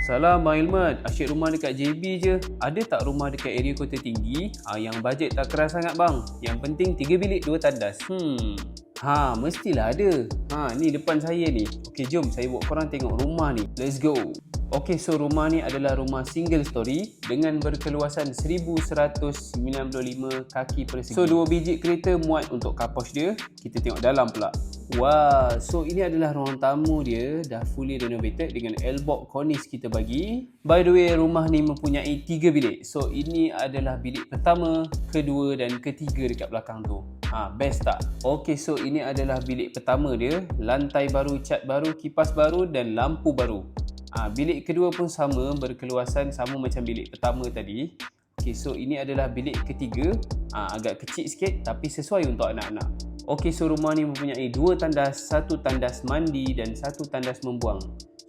Salam Bang Hilmat, asyik rumah dekat JB je. Ada tak rumah dekat area kota tinggi? Ah, yang bajet tak keras sangat bang. Yang penting 3 bilik 2 tandas. Hmm. Ha, mestilah ada. Ha, ni depan saya ni. Okey, jom saya bawa korang tengok rumah ni. Let's go. Okey, so rumah ni adalah rumah single story dengan berkeluasan 1195 kaki persegi. So, dua biji kereta muat untuk carport dia. Kita tengok dalam pula. Wah, so ini adalah ruang tamu dia dah fully renovated dengan L-box cornice kita bagi. By the way, rumah ni mempunyai tiga bilik. So ini adalah bilik pertama, kedua dan ketiga dekat belakang tu. Ha, best tak? Okay, so ini adalah bilik pertama dia. Lantai baru, cat baru, kipas baru dan lampu baru. Ha, bilik kedua pun sama, berkeluasan sama macam bilik pertama tadi. Okay, so ini adalah bilik ketiga. Ha, agak kecil sikit tapi sesuai untuk anak-anak. Okey, so rumah ni mempunyai dua tandas, satu tandas mandi dan satu tandas membuang.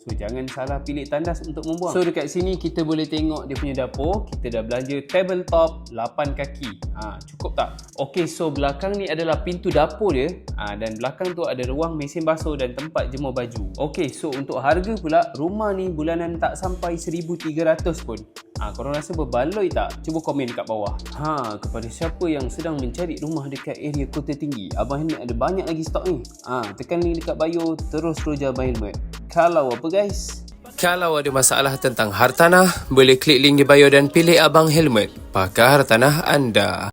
So jangan salah pilih tandas untuk membuang. So dekat sini kita boleh tengok dia punya dapur. Kita dah belanja tabletop 8 kaki. Ha, cukup tak? Okey, so belakang ni adalah pintu dapur dia. Ha, dan belakang tu ada ruang mesin basuh dan tempat jemur baju. Okey, so untuk harga pula rumah ni bulanan tak sampai 1300 pun. Ha, korang rasa berbaloi tak? Cuba komen dekat bawah. Ha, kepada siapa yang sedang mencari rumah dekat area Kota Tinggi, Abang Helmet ada banyak lagi stok ni. Ha, tekan link dekat bio, terus roja Abang Helmet. Kalau apa guys? Kalau ada masalah tentang hartanah, boleh klik link di bio dan pilih Abang Helmet, pakar hartanah anda.